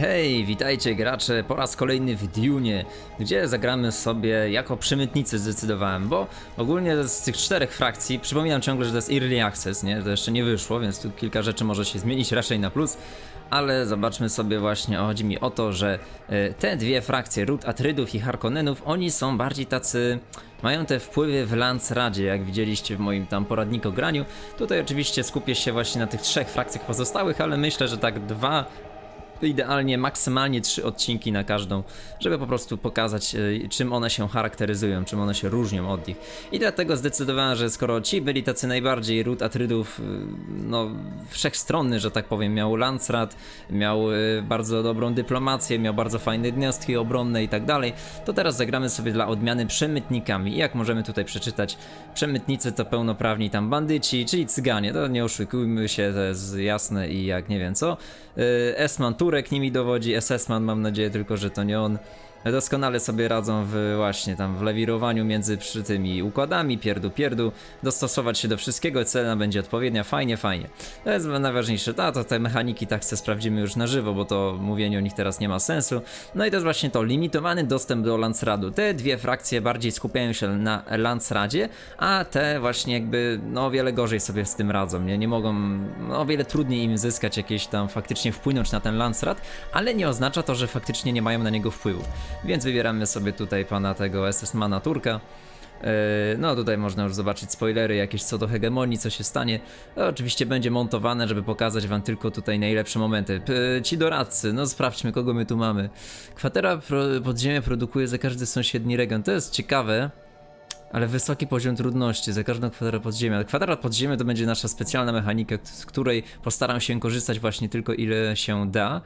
Hej, witajcie gracze po raz kolejny w Dune, gdzie zagramy sobie jako przemytnicy zdecydowałem, bo ogólnie z tych czterech frakcji, przypominam ciągle, że to jest Early Access, nie? To jeszcze nie wyszło, więc tu kilka rzeczy może się zmienić raczej na plus, ale zobaczmy sobie właśnie, chodzi mi o to, że e, te dwie frakcje, Rut Atrydów i Harkonnenów, oni są bardziej tacy, mają te wpływy w Lancradzie, jak widzieliście w moim tam poradniku graniu. Tutaj oczywiście skupię się właśnie na tych trzech frakcjach pozostałych, ale myślę, że tak dwa idealnie maksymalnie trzy odcinki na każdą, żeby po prostu pokazać e, czym one się charakteryzują, czym one się różnią od nich. I dlatego zdecydowałem, że skoro ci byli tacy najbardziej ród Atrydów, y, no wszechstronny, że tak powiem, miał Lancrat, miał y, bardzo dobrą dyplomację, miał bardzo fajne jednostki obronne i tak dalej, to teraz zagramy sobie dla odmiany przemytnikami. I jak możemy tutaj przeczytać, przemytnicy to pełnoprawni tam bandyci, czyli cyganie, to nie oszukujmy się, to jest jasne i jak nie wiem co. Esman Turek nimi dowodzi, SS-man mam nadzieję tylko, że to nie on. Doskonale sobie radzą w właśnie tam w lewirowaniu między przy tymi układami, pierdu pierdu, dostosować się do wszystkiego, cena będzie odpowiednia, fajnie, fajnie. To jest najważniejsze, a to te mechaniki tak se sprawdzimy już na żywo, bo to mówienie o nich teraz nie ma sensu. No i to jest właśnie to, limitowany dostęp do Lancradu. Te dwie frakcje bardziej skupiają się na Lancradzie, a te właśnie jakby no o wiele gorzej sobie z tym radzą, nie? Nie mogą, no o wiele trudniej im zyskać jakieś tam faktycznie wpłynąć na ten Lancrad, ale nie oznacza to, że faktycznie nie mają na niego wpływu. Więc wybieramy sobie tutaj pana tego SS-mana Turka. Yy, No tutaj można już zobaczyć spoilery jakieś co do hegemonii, co się stanie. No, oczywiście będzie montowane, żeby pokazać wam tylko tutaj najlepsze momenty. P ci doradcy, no sprawdźmy kogo my tu mamy. Kwatera pro podziemia produkuje za każdy sąsiedni region. To jest ciekawe. Ale wysoki poziom trudności za każdą kwadraturę podziemia. Kwadrat podziemia to będzie nasza specjalna mechanika, z której postaram się korzystać właśnie tylko ile się da.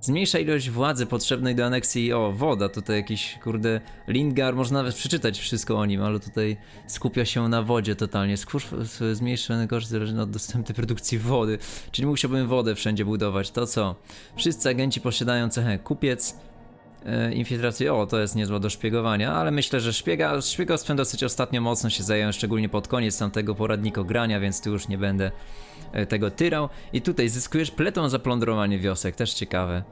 Zmniejsza ilość władzy potrzebnej do aneksji. O, woda, tutaj jakiś kurde Lingar, można nawet przeczytać wszystko o nim, ale tutaj skupia się na wodzie totalnie. Skórz zmniejszony koszt zależny od dostępnej produkcji wody, czyli musiałbym wodę wszędzie budować. To co? Wszyscy agenci posiadają cechę kupiec, infiltracji, o to jest niezła do szpiegowania, ale myślę, że szpiega, szpiegostwem dosyć ostatnio mocno się zająłem, szczególnie pod koniec tamtego poradnika grania, więc tu już nie będę e, tego tyrał. I tutaj zyskujesz pletą za plądrowanie wiosek, też ciekawe.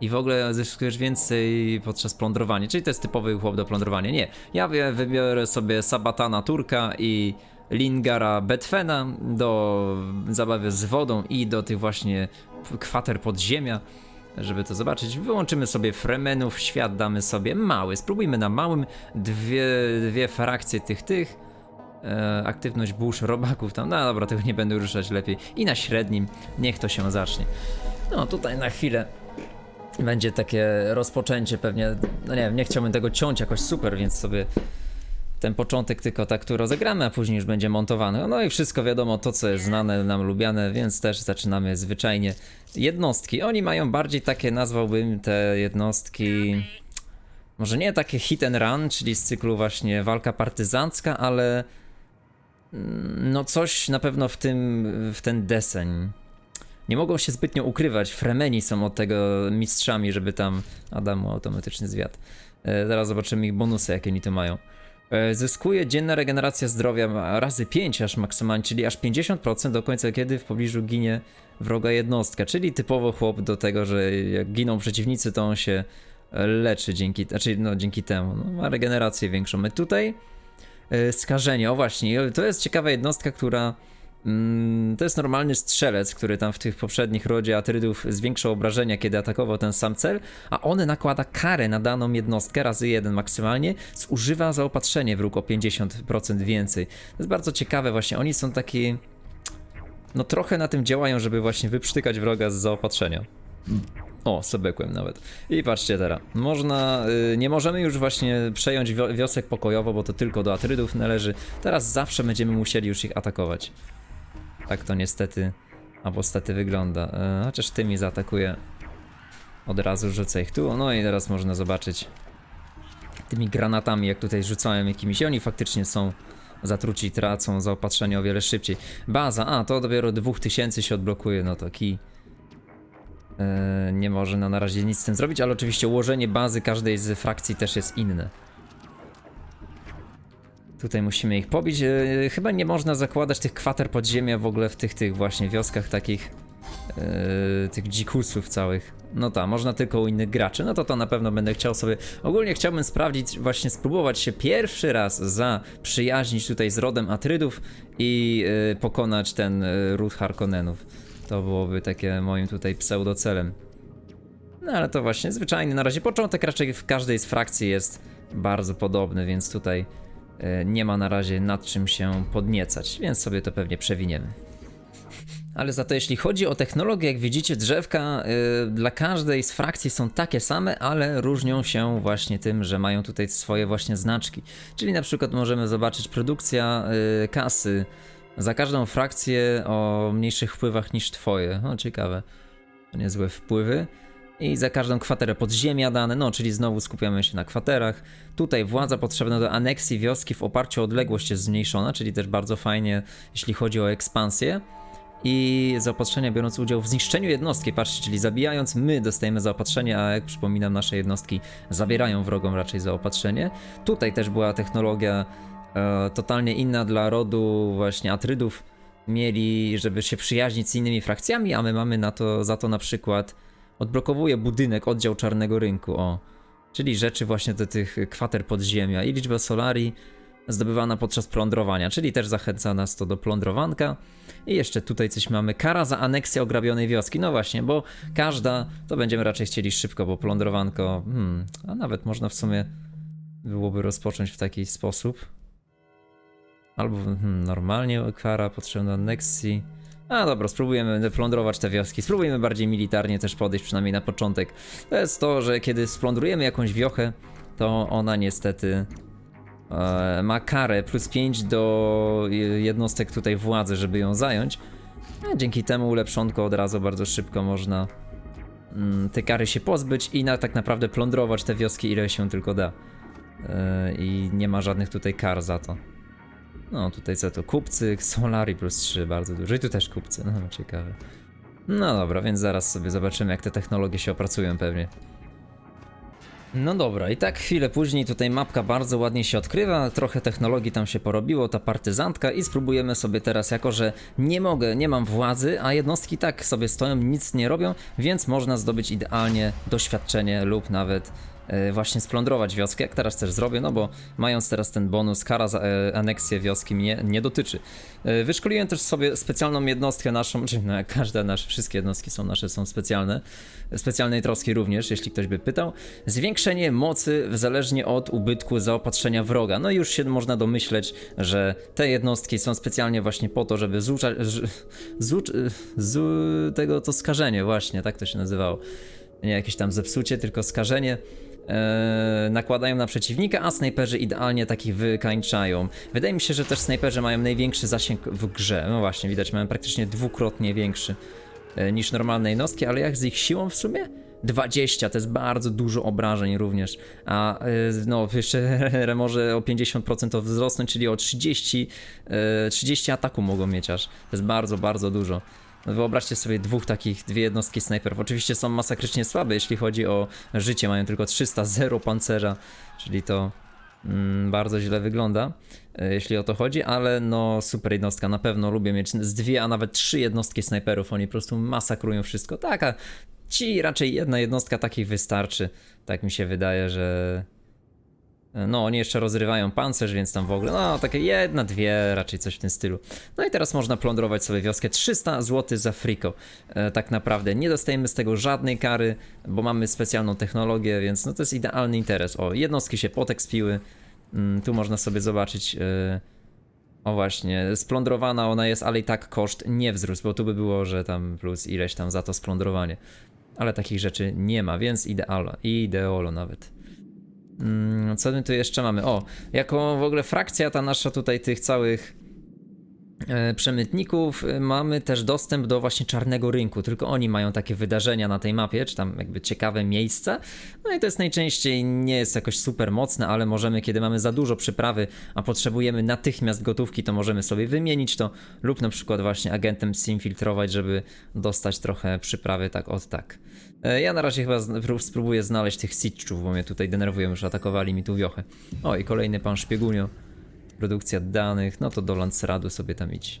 I w ogóle zyskujesz więcej podczas plądrowania, czyli to jest typowy chłop do plądrowania. Nie, ja wy- wybiorę sobie Sabatana Turka i Lingara Betfena do zabawy z wodą i do tych właśnie kwater podziemia żeby to zobaczyć. Wyłączymy sobie Fremenów, świat damy sobie mały. Spróbujmy na małym dwie, dwie frakcje tych, tych. E, aktywność burz, robaków tam. No dobra, tego nie będę ruszać lepiej. I na średnim, niech to się zacznie. No tutaj na chwilę będzie takie rozpoczęcie pewnie. No nie wiem, nie chciałbym tego ciąć jakoś super, więc sobie ten początek tylko tak tu rozegramy, a później już będzie montowany. No i wszystko wiadomo, to co jest znane, nam lubiane, więc też zaczynamy zwyczajnie. Jednostki, oni mają bardziej takie, nazwałbym te jednostki... Może nie takie hit and run, czyli z cyklu właśnie walka partyzancka, ale... mm, No coś na pewno w tym, w ten deseń. Nie mogą się zbytnio ukrywać, Fremeni są od tego mistrzami, żeby tam... Adamu automatyczny zwiat. E, zaraz zobaczymy ich bonusy, jakie oni to mają. E, Zyskuje dzienna regeneracja zdrowia razy 5 aż maksymalnie, czyli aż 50% do końca, kiedy w pobliżu ginie wroga jednostka, czyli typowo chłop do tego, że jak giną przeciwnicy, to on się leczy dzięki, znaczy no dzięki temu, no, ma regenerację większą. My tutaj e, skażenie, o właśnie, to jest ciekawa jednostka, która to jest normalny strzelec, który tam w tych poprzednich rodzie Atrydów zwiększał obrażenia, kiedy atakował ten sam cel, a on nakłada karę na daną jednostkę, razy jeden maksymalnie, zużywa zaopatrzenie wróg o 50% więcej. To jest bardzo ciekawe właśnie, oni są taki... No trochę na tym działają, żeby właśnie wyprztykać wroga z zaopatrzenia. O, sebekłem nawet. I patrzcie teraz. Można, y, nie możemy już właśnie przejąć wio wiosek pokojowo, bo to tylko do Atrydów należy. Teraz zawsze będziemy musieli już ich atakować. Tak to niestety, albo stety wygląda. E, chociaż tymi zaatakuje. Od razu rzucę ich tu. No i teraz można zobaczyć tymi granatami, jak tutaj rzucałem jakimiś. Oni faktycznie są zatruci, tracą zaopatrzenie o wiele szybciej. Baza, a to dopiero 2000 się odblokuje, no to kij. E, nie może na, na razie nic z tym zrobić, ale oczywiście ułożenie bazy każdej z frakcji też jest inne. Tutaj musimy ich pobić. E, chyba nie można zakładać tych kwater podziemia w ogóle w tych tych właśnie wioskach takich yy, tych dzikusów całych. No tak, można tylko u innych graczy. No to to na pewno będę chciał sobie. Ogólnie chciałbym sprawdzić, właśnie spróbować się pierwszy raz zaprzyjaźnić tutaj z rodem Atrydów i yy, pokonać ten yy, ród Harkonnenów. To byłoby takie moim tutaj pseudocelem. No ale to właśnie zwyczajny na razie początek raczej w każdej z frakcji jest bardzo podobny, więc tutaj nie ma na razie nad czym się podniecać, więc sobie to pewnie przewiniemy. Ale za to jeśli chodzi o technologię, jak widzicie, drzewka y, dla każdej z frakcji są takie same, ale różnią się właśnie tym, że mają tutaj swoje właśnie znaczki. Czyli na przykład możemy zobaczyć produkcja y, kasy za każdą frakcję o mniejszych wpływach niż twoje. O, ciekawe. To niezłe wpływy. I za każdą kwaterę podziemia dane, no czyli znowu skupiamy się na kwaterach. Tutaj władza potrzebna do aneksji wioski w oparciu o odległość jest zmniejszona, czyli też bardzo fajnie, jeśli chodzi o ekspansję. I zaopatrzenia biorąc udział w zniszczeniu jednostki, patrzcie, czyli zabijając my dostajemy zaopatrzenie, a jak przypominam nasze jednostki zabierają wrogom raczej zaopatrzenie. Tutaj też była technologia e, totalnie inna dla rodu właśnie Atrydów. Mieli, żeby się przyjaźnić z innymi frakcjami, a my mamy na to, za to na przykład odblokowuje budynek, oddział czarnego rynku, o. Czyli rzeczy właśnie do tych kwater podziemia i liczba solarii zdobywana podczas plądrowania, czyli też zachęca nas to do plądrowanka. I jeszcze tutaj coś mamy, kara za aneksję ograbionej wioski. No właśnie, bo każda, to będziemy raczej chcieli szybko, bo plądrowanko, hmm, a nawet można w sumie byłoby rozpocząć w taki sposób. Albo hmm, normalnie kara potrzebna aneksji. A dobra, spróbujemy plądrować te wioski. Spróbujemy bardziej militarnie też podejść, przynajmniej na początek. To jest to, że kiedy splądrujemy jakąś wiochę, to ona niestety e, ma karę plus 5 do jednostek tutaj władzy, żeby ją zająć. A dzięki temu ulepszonko od razu bardzo szybko można mm, te kary się pozbyć i na, tak naprawdę plądrować te wioski ile się tylko da. E, I nie ma żadnych tutaj kar za to. No, tutaj co to? Kupcy, Solari plus 3, bardzo dużo. I tu też kupcy, no ciekawe. No dobra, więc zaraz sobie zobaczymy, jak te technologie się opracują pewnie. No dobra, i tak chwilę później tutaj mapka bardzo ładnie się odkrywa, trochę technologii tam się porobiło, ta partyzantka i spróbujemy sobie teraz, jako że nie mogę, nie mam władzy, a jednostki tak sobie stoją, nic nie robią, więc można zdobyć idealnie doświadczenie lub nawet właśnie splądrować wioskę, jak teraz też zrobię, no bo mając teraz ten bonus, kara za e, aneksję wioski mnie nie dotyczy. E, Wyszkoliłem też sobie specjalną jednostkę naszą, czyli no jak każde nasze, wszystkie jednostki są nasze, są specjalne, specjalnej troski również, jeśli ktoś by pytał. Zwiększenie mocy zależnie od ubytku zaopatrzenia wroga. No już się można domyśleć, że te jednostki są specjalnie właśnie po to, żeby zuczać, zucz, zu, tego to skażenie właśnie, tak to się nazywało. Nie jakieś tam zepsucie, tylko skażenie e, nakładają na przeciwnika, a snajperzy idealnie takich wykańczają. Wydaje mi się, że też snajperzy mają największy zasięg w grze. No właśnie, widać, mają praktycznie dwukrotnie większy e, niż normalne jednostki, ale jak z ich siłą w sumie? 20 to jest bardzo dużo obrażeń również, a e, no jeszcze może o 50% to wzrosnąć, czyli o 30, e, 30 ataku mogą mieć aż. To jest bardzo, bardzo dużo. No Wyobraźcie sobie dwóch takich, dwie jednostki snajperów. Oczywiście są masakrycznie słabe, jeśli chodzi o życie. Mają tylko 300, 0 pancerza, czyli to mm, bardzo źle wygląda, e, jeśli o to chodzi, ale no super jednostka. Na pewno lubię mieć z dwie, a nawet trzy jednostki snajperów. Oni po prostu masakrują wszystko. Tak, a ci raczej jedna jednostka takich wystarczy. Tak mi się wydaje, że no, oni jeszcze rozrywają pancerz, więc tam w ogóle, no, takie jedna, dwie, raczej coś w tym stylu. No i teraz można plądrować sobie wioskę 300 zł za friko. E, tak naprawdę nie dostajemy z tego żadnej kary, bo mamy specjalną technologię, więc no to jest idealny interes. O, jednostki się potekspiły. Mm, tu można sobie zobaczyć. E, o właśnie, splądrowana ona jest, ale i tak koszt nie wzrósł, bo tu by było, że tam plus ileś tam za to splądrowanie. Ale takich rzeczy nie ma, więc idealo, ideolo nawet. Mm, Co my tu jeszcze mamy? O, jako w ogóle frakcja ta nasza tutaj tych całych przemytników e, mamy też dostęp do właśnie czarnego rynku, tylko oni mają takie wydarzenia na tej mapie, czy tam jakby ciekawe miejsca. No i to jest najczęściej nie jest jakoś super mocne, ale możemy, kiedy mamy za dużo przyprawy, a potrzebujemy natychmiast gotówki, to możemy sobie wymienić to lub na przykład właśnie agentem infiltrować, żeby dostać trochę przyprawy tak od tak. E, Ja na razie chyba spróbuję znaleźć tych sitchów, bo mnie tutaj denerwują, już atakowali mi tu wiochę. O i kolejny pan szpiegunio. Produkcja danych, no to do Lancradu sobie tam idź.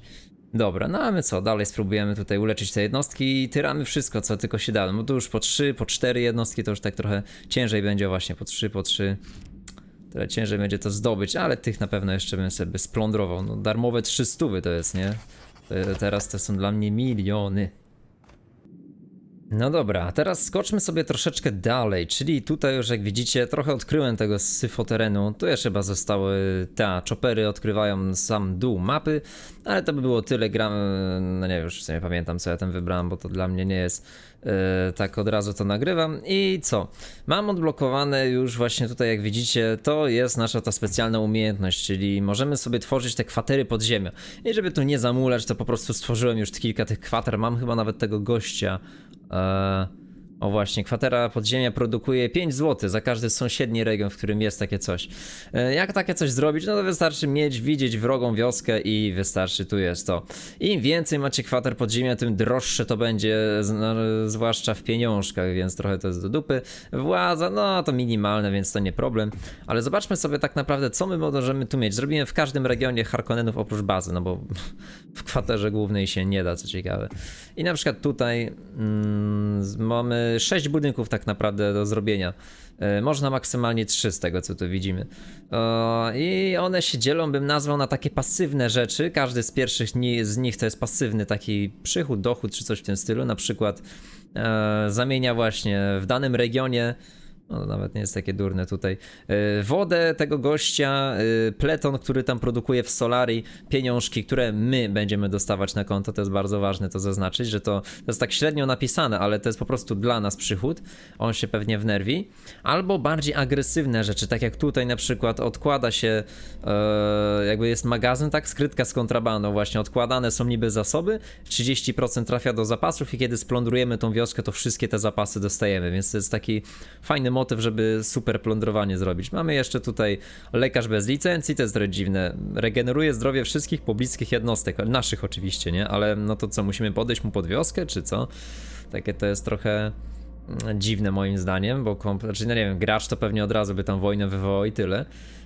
Dobra, no a my co, dalej spróbujemy tutaj uleczyć te jednostki i tyramy wszystko, co tylko się da. No tu już po 3, po 4 jednostki to już tak trochę ciężej będzie właśnie, po 3, po 3. Tyle ciężej będzie to zdobyć, ale tych na pewno jeszcze bym sobie splądrował. No darmowe 300 to jest, nie? Te- Teraz to są dla mnie miliony. No dobra, teraz skoczmy sobie troszeczkę dalej, czyli tutaj już jak widzicie trochę odkryłem tego syfoterenu, tu jeszcze chyba zostały te chopery odkrywają sam dół mapy, ale to by było tyle gram, no nie wiem, już nie pamiętam co ja tam wybrałem, bo to dla mnie nie jest e, tak od razu to nagrywam. I co, mam odblokowane już właśnie tutaj jak widzicie, to jest nasza ta specjalna umiejętność, czyli możemy sobie tworzyć te kwatery podziemia i żeby tu nie zamulać, to po prostu stworzyłem już kilka tych kwater, mam chyba nawet tego gościa, Eee, o właśnie, kwatera podziemia produkuje 5 zł za każdy sąsiedni region, w którym jest takie coś. Eee, jak takie coś zrobić? No to wystarczy mieć, widzieć wrogą wioskę i wystarczy, tu jest to. Im więcej macie kwater podziemia, tym droższe to będzie, no, zwłaszcza w pieniążkach, więc trochę to jest do dupy. Władza, no to minimalne, więc to nie problem. Ale zobaczmy sobie tak naprawdę, co my możemy tu mieć. Zrobiłem w każdym regionie Harkonnenów oprócz bazy, no bo w kwaterze głównej się nie da, co ciekawe. I na przykład tutaj mm, mamy 6 budynków tak naprawdę do zrobienia. E, Można maksymalnie 3 z tego, co tu widzimy. E, I one się dzielą, bym nazwał, na takie pasywne rzeczy. Każdy z pierwszych z nich to jest pasywny taki przychód, dochód czy coś w tym stylu. Na przykład e, zamienia właśnie w danym regionie no, nawet nie jest takie durne tutaj. Yy, Wodę tego gościa, yy, pleton, który tam produkuje w Solari, pieniążki, które my będziemy dostawać na konto. To jest bardzo ważne to zaznaczyć, że to, to jest tak średnio napisane, ale to jest po prostu dla nas przychód. On się pewnie wnerwi. Albo bardziej agresywne rzeczy, tak jak tutaj na przykład odkłada się, yy, jakby jest magazyn, tak, skrytka z kontrabandą, właśnie odkładane są niby zasoby, 30% trafia do zapasów i kiedy splądrujemy tą wioskę, to wszystkie te zapasy dostajemy, więc to jest taki fajny motyw, żeby super plądrowanie zrobić. Mamy jeszcze tutaj lekarz bez licencji, to jest trochę dziwne. Regeneruje zdrowie wszystkich pobliskich jednostek, naszych oczywiście, nie? Ale no to co, musimy podejść mu pod wioskę, czy co? Takie to jest trochę mm, dziwne moim zdaniem, bo komp- znaczy, no nie wiem, gracz to pewnie od razu by tam wojnę wywołał i tyle.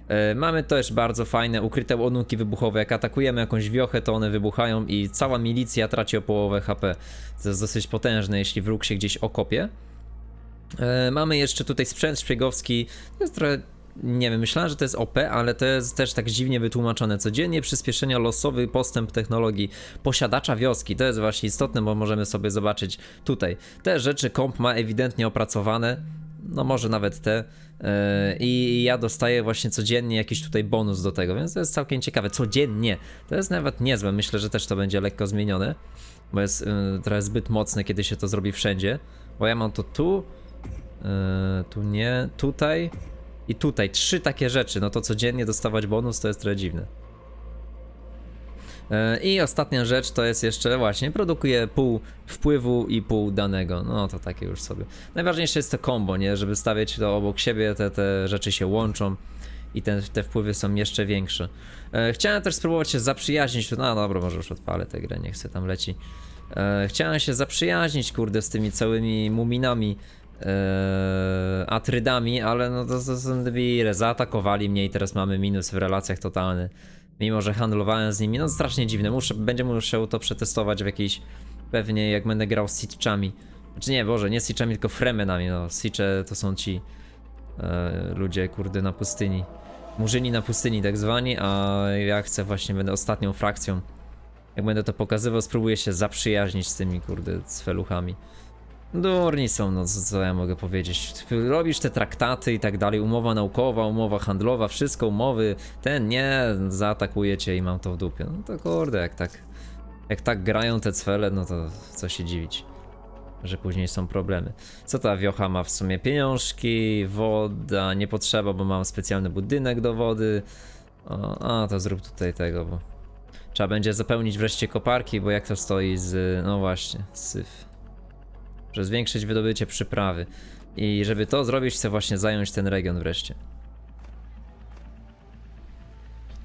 E, Mamy też bardzo fajne ukryte ładunki wybuchowe. Jak atakujemy jakąś wiochę, to one wybuchają i cała milicja traci o połowę HP. To jest dosyć potężne, jeśli wróg się gdzieś okopie. E, Mamy jeszcze tutaj sprzęt szpiegowski. To jest trochę. Nie wiem, myślałem, że to jest OP, ale to jest też tak dziwnie wytłumaczone. Codziennie przyspieszenia losowy postęp technologii posiadacza wioski. To jest właśnie istotne, bo możemy sobie zobaczyć tutaj. Te rzeczy komp ma ewidentnie opracowane. No może nawet te. E, I ja dostaję właśnie codziennie jakiś tutaj bonus do tego, więc to jest całkiem ciekawe. Codziennie. To jest nawet niezłe. Myślę, że też to będzie lekko zmienione, bo jest y, trochę zbyt mocne, kiedy się to zrobi wszędzie. Bo ja mam to tu, Yy, tu nie, tutaj i tutaj. Trzy takie rzeczy. No to codziennie dostawać bonus to jest trochę dziwne. Yy, I ostatnia rzecz to jest jeszcze właśnie produkuje pół wpływu i pół danego. No to takie już sobie. Najważniejsze jest to combo, nie? Żeby stawiać to obok siebie, te, te rzeczy się łączą i te, te wpływy są jeszcze większe. E, chciałem też spróbować się zaprzyjaźnić. No dobra, może już odpalę tę grę, niech se tam leci. E, chciałem się zaprzyjaźnić, kurde, z tymi całymi muminami, e, atrydami, ale no to, to są debile. Zaatakowali mnie i teraz mamy minus w relacjach totalny. Mimo, że handlowałem z nimi, no strasznie dziwne. Muszę, będzie musiał to przetestować w jakiejś, pewnie jak będę grał z Sitchami. Znaczy nie, Boże, nie Sitchami, tylko Fremenami, no. Sitche to są ci e, ludzie, kurde, na pustyni. Murzyni na pustyni tak zwani, a ja chcę właśnie, będę ostatnią frakcją. Jak będę to pokazywał, spróbuję się zaprzyjaźnić z tymi, kurde, cweluchami. Durni są, no co, ja mogę powiedzieć. Robisz te traktaty i tak dalej, umowa naukowa, umowa handlowa, wszystko umowy, ten nie, zaatakuje cię i mam to w dupie. No to kurde, jak tak, jak tak grają te cwele, no to co się dziwić, że później są problemy. Co ta wiocha ma w sumie? Pieniążki, woda, nie potrzeba, bo mam specjalny budynek do wody. O, a, to zrób tutaj tego, bo trzeba będzie zapełnić wreszcie koparki, bo jak to stoi z, no właśnie, syf żeby zwiększyć wydobycie przyprawy. I żeby to zrobić, chcę właśnie zająć ten region wreszcie.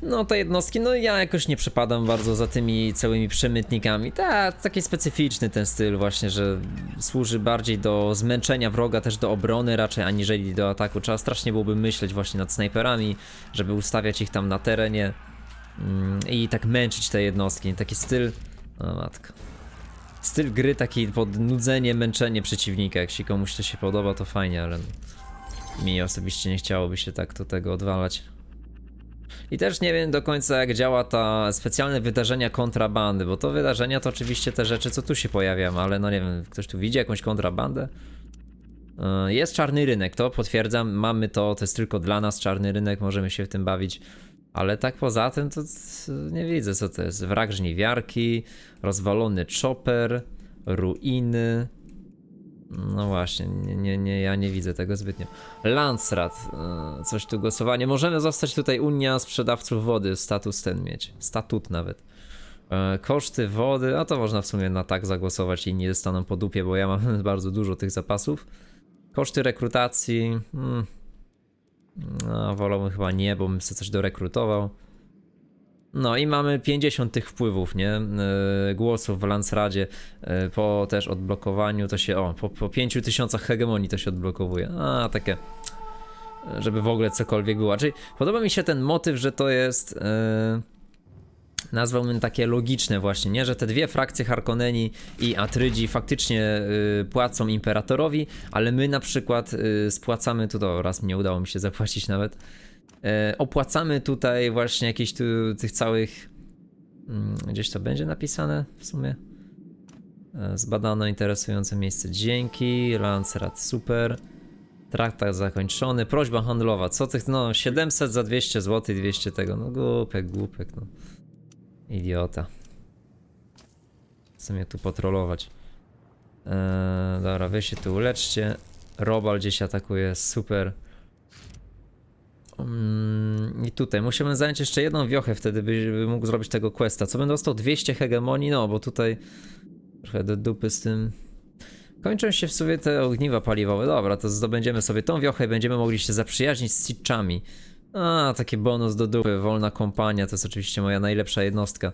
No te jednostki, no ja jakoś nie przepadam bardzo za tymi całymi przemytnikami. Ta, taki specyficzny ten styl właśnie, że służy bardziej do zmęczenia wroga, też do obrony raczej, aniżeli do ataku. Trzeba strasznie byłoby myśleć właśnie nad snajperami, żeby ustawiać ich tam na terenie mm, i tak męczyć te jednostki. Taki styl O matko. Styl gry taki pod nudzenie, męczenie przeciwnika. Jak się komuś to się podoba, to fajnie, ale mi osobiście nie chciałoby się tak do tego odwalać. I też nie wiem do końca jak działa ta specjalne wydarzenia kontrabandy, bo to wydarzenia to oczywiście te rzeczy co tu się pojawiają, ale no nie wiem, ktoś tu widzi jakąś kontrabandę? Yy, Jest czarny rynek, to potwierdzam, mamy to, to jest tylko dla nas czarny rynek, możemy się w tym bawić. Ale tak poza tym to nie widzę co to jest. Wrak żniwiarki, rozwalony chopper, ruiny. No właśnie, nie, nie, nie, ja nie widzę tego zbytnio. Lansrat, e, coś tu głosowanie. Możemy zostać tutaj Unia Sprzedawców Wody, status ten mieć. Statut nawet. E, Koszty wody, a to można w sumie na tak zagłosować i nie dostaną po dupie, bo ja mam bardzo dużo tych zapasów. Koszty rekrutacji. Hmm. No, wolałbym chyba nie, bo bym sobie coś dorekrutował. No i mamy 50 tych wpływów, nie? Yy, głosów w Lansradzie. Yy, po też odblokowaniu to się. O, po, po 5000 hegemonii to się odblokowuje. A, takie. Żeby w ogóle cokolwiek było. Czyli podoba mi się ten motyw, że to jest. Yy, nazwałbym takie logiczne właśnie, nie? Że te dwie frakcje Harkonneni i Atrydzi faktycznie y, płacą Imperatorowi, ale my na przykład y, spłacamy tu, to raz nie udało mi się zapłacić nawet, y, opłacamy tutaj właśnie jakieś tu tych całych, mm, gdzieś to będzie napisane w sumie, E, zbadano interesujące miejsce, dzięki, Lancerat super, traktat zakończony, prośba handlowa, co tych, no 700 za 200 zł, 200 tego, no głupek, głupek, no. Idiota. Chcę mnie tu potrolować. Eee, dobra, wy się tu uleczcie. Robal gdzieś atakuje, super. Mm, I tutaj musimy zająć jeszcze jedną wiochę, wtedy by, by mógł zrobić tego questa. Co bym dostał 200 hegemonii, no bo tutaj trochę do dupy z tym. Kończą się w sumie te ogniwa paliwowe. Dobra, to zdobędziemy sobie tą wiochę i będziemy mogli się zaprzyjaźnić z Sitchami. A, taki bonus do dupy, wolna kompania, to jest oczywiście moja najlepsza jednostka.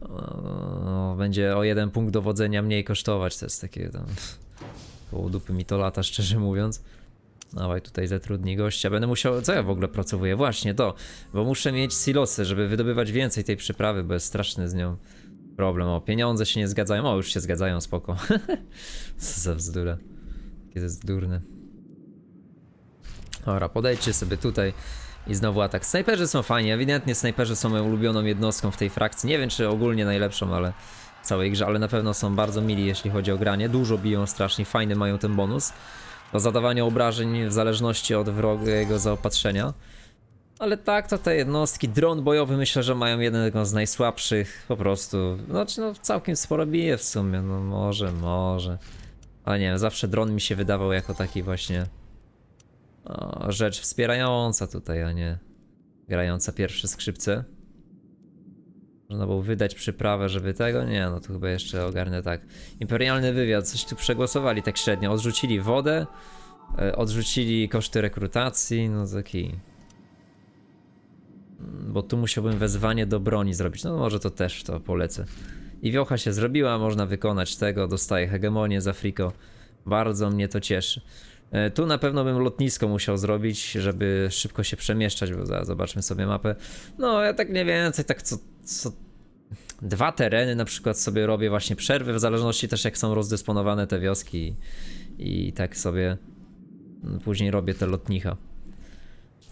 O, będzie o jeden punkt dowodzenia mniej kosztować, to jest takie tam... Koło dupy mi to lata, szczerze mówiąc. Dawaj tutaj zatrudnij gościa. Będę musiał... Co ja w ogóle pracowuję? Właśnie to. Bo muszę mieć silosy, żeby wydobywać więcej tej przyprawy, bo jest straszny z nią problem. O, pieniądze się nie zgadzają. O, już się zgadzają, spoko. Co za bzdura. To jest durne. Dobra, podejdźcie sobie tutaj i znowu atak. Snajperzy są fajni, ewidentnie snajperzy są moją ulubioną jednostką w tej frakcji. Nie wiem, czy ogólnie najlepszą, ale w całej grze, ale na pewno są bardzo mili, jeśli chodzi o granie. Dużo biją strasznie, fajny mają ten bonus do zadawania obrażeń w zależności od wrogiego zaopatrzenia. Ale tak, to te jednostki, dron bojowy myślę, że mają jednego z najsłabszych, po prostu. Znaczy, no całkiem sporo bije w sumie, no może, może. Ale nie wiem, zawsze dron mi się wydawał jako taki właśnie o, rzecz wspierająca tutaj, a nie grająca pierwsze skrzypce. Można było wydać przyprawę, żeby tego? Nie, no to chyba jeszcze ogarnę tak. Imperialny wywiad, coś tu przegłosowali tak średnio. Odrzucili wodę, e, odrzucili koszty rekrutacji, no taki... Mm, Bo tu musiałbym wezwanie do broni zrobić, no może to też to polecę. I wiocha się zrobiła, można wykonać tego, dostaję hegemonię z Afriko. Bardzo mnie to cieszy. E, Tu na pewno bym lotnisko musiał zrobić, żeby szybko się przemieszczać, bo zaraz zobaczmy sobie mapę. No, ja tak mniej więcej, tak co, co dwa tereny na przykład sobie robię właśnie przerwy, w zależności też jak są rozdysponowane te wioski i, tak sobie mm, później robię te lotnicha.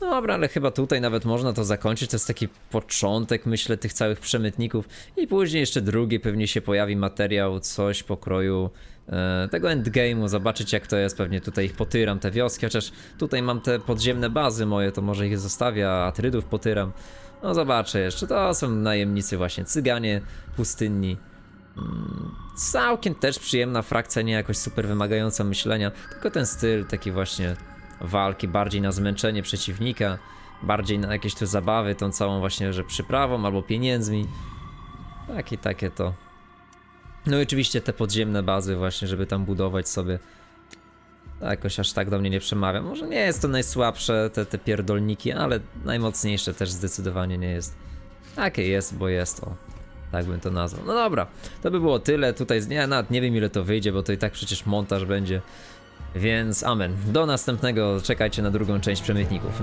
No Dobra, ale chyba tutaj nawet można to zakończyć. To jest taki początek, myślę, tych całych przemytników. I później jeszcze drugi pewnie się pojawi materiał, coś pokroju tego endgame'u. Zobaczyć jak to jest. Pewnie tutaj ich potyram, te wioski. Chociaż tutaj mam te podziemne bazy moje, to może ich zostawię, a Atrydów potyram. No zobaczę jeszcze. To są najemnicy właśnie, cyganie pustynni. Mm, Całkiem też przyjemna frakcja, nie jakoś super wymagająca myślenia, tylko ten styl taki właśnie walki, bardziej na zmęczenie przeciwnika, bardziej na jakieś tu zabawy, tą całą właśnie, że przyprawą albo pieniędzmi. Takie, takie to. No i oczywiście te podziemne bazy właśnie, żeby tam budować sobie. Jakoś aż tak do mnie nie przemawia. Może nie jest to najsłabsze, te, te pierdolniki, ale najmocniejsze też zdecydowanie nie jest. Takie jest, bo jest, o. Tak bym to nazwał. No dobra, to by było tyle. Tutaj z- ja nawet nie wiem ile to wyjdzie, bo to i tak przecież montaż będzie. Więc amen. Do następnego. Czekajcie na drugą część przemytników.